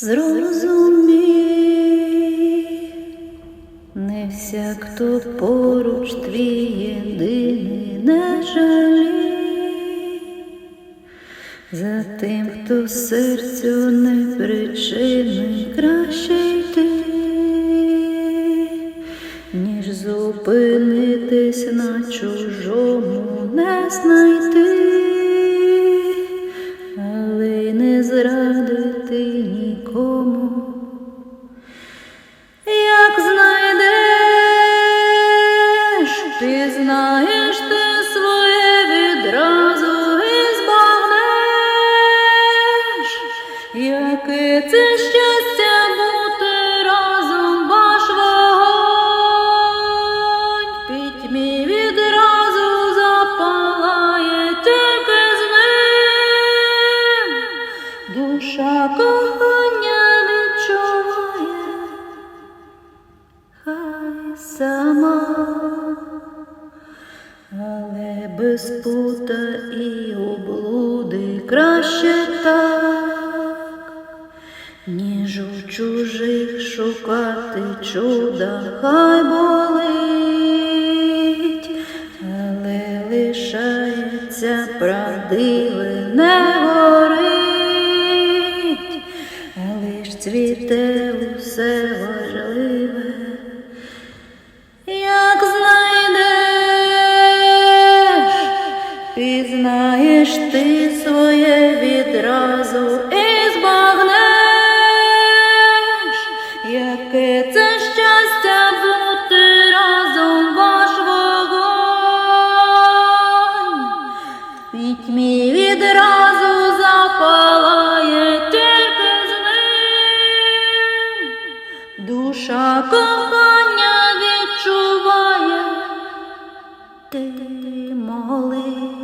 Зрозумій, не всяк, хто поруч твій єдиний не жалій, за тим, хто серцю не причини краще йти, ніж зупинитись на чужому не знайти, нікому. Як знайдеш, пізнаєш ти своє відразу і збагнеш, яке це щастя сама, але без пута і облуди краще так, ніж у чужих шукати чуда, хай болить, але лишається правдиве, не горить, а лиш цвіте ти своє відразу і збагнеш, яке це щастя бути разом ваш вогонь. В пітьмі відразу запалає тільки з ним. Душа кохання відчуває, ти молись,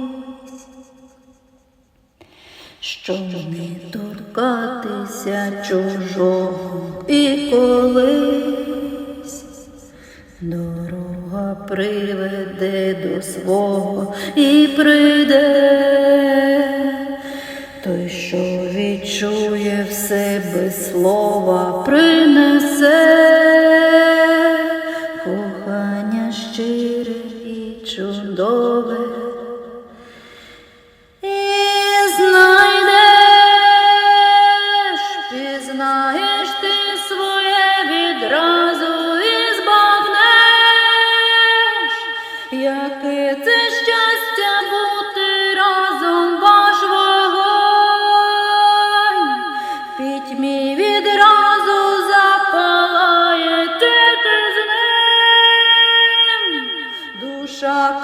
що не торкатися чужого і колись. Дорога приведе до свого і прийде той, що відчує все без слова, принесе пізнаєш ти своє відразу і збагнеш, яке це щастя бути разом ваш вогонь, в пітьмі відразу запалає тільки з ним, душа.